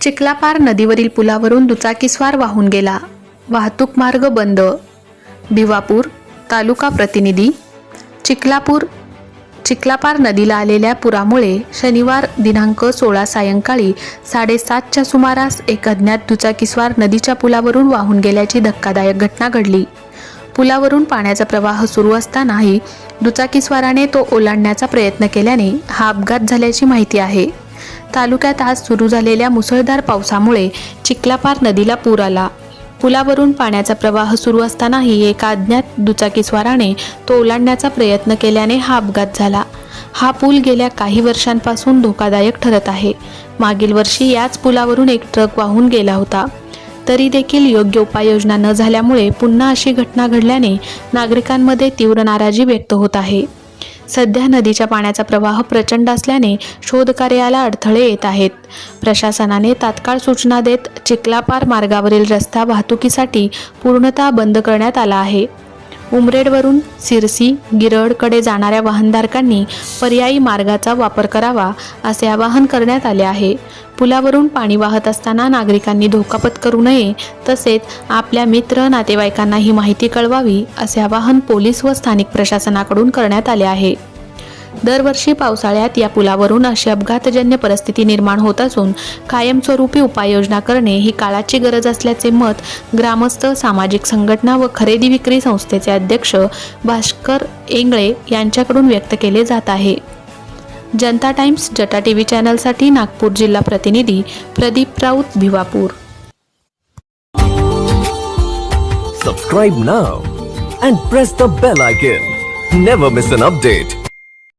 चिखलापार नदीवरील पुलावरून दुचाकीस्वार वाहून गेला. वाहतूक मार्ग बंद. भिवापूर तालुका प्रतिनिधी चिखलापूर चिखलापार नदीला आलेल्या पुरामुळे शनिवार दिनांक सोळा सायंकाळी साडेसातच्या सुमारास एक अज्ञात दुचाकीस्वार नदीच्या पुलावरून वाहून गेल्याची धक्कादायक घटना घडली. पुलावरून पाण्याचा प्रवाह सुरू असतानाही दुचाकीस्वाराने तो ओलांडण्याचा प्रयत्न केल्याने हा अपघात झाल्याची माहिती आहे. तालुक्यात आज सुरू झालेल्या मुसळधार पावसामुळे चिखलापार नदीला पूर आला. पुलावरून पाण्याचा प्रवाह सुरू असतानाही एका अज्ञात दुचाकीस्वाराने तो ओलांडण्याचा प्रयत्न केल्याने हा अपघात झाला. हा पूल गेल्या काही वर्षांपासून धोकादायक ठरत आहे. मागील वर्षी याच पुलावरून एक ट्रक वाहून गेला होता. तरी देखील योग्य उपाययोजना न झाल्यामुळे पुन्हा अशी घटना घडल्याने नागरिकांमध्ये तीव्र नाराजी व्यक्त होत आहे. सध्या नदीच्या पाण्याचा प्रवाह प्रचंड असल्याने शोधकार्याला अडथळे येत आहेत. प्रशासनाने तात्काळ सूचना देत चिखलापार मार्गावरील रस्ता वाहतुकीसाठी पूर्णतः बंद करण्यात आला आहे. उमरेडवरून सिरसी गिरडकडे जाणाऱ्या वाहनधारकांनी पर्यायी मार्गाचा वापर करावा असे आवाहन करण्यात आले आहे. पुलावरून पाणी वाहत असताना नागरिकांनी धोका पत्करू नये तसेच आपल्या मित्र नातेवाईकांना ही माहिती कळवावी असे आवाहन पोलीस व स्थानिक प्रशासनाकडून करण्यात आले आहे. दरवर्षी पावसाळ्यात या पुलावरून अशी अपघातजन्य परिस्थिती निर्माण होत असून कायमस्वरूपी उपाययोजना करणे ही काळाची गरज असल्याचे मत ग्रामस्थ सामाजिक संघटना व खरेदी विक्री संस्थेचे अध्यक्ष भास्कर एंगळे यांच्याकडून व्यक्त केले जात आहे. जनता टाइम्स जटा टीव्ही चॅनलसाठी नागपूर जिल्हा प्रतिनिधी Pradeep Raut Bhiwapur. Subscribe now and press the bell icon never miss an update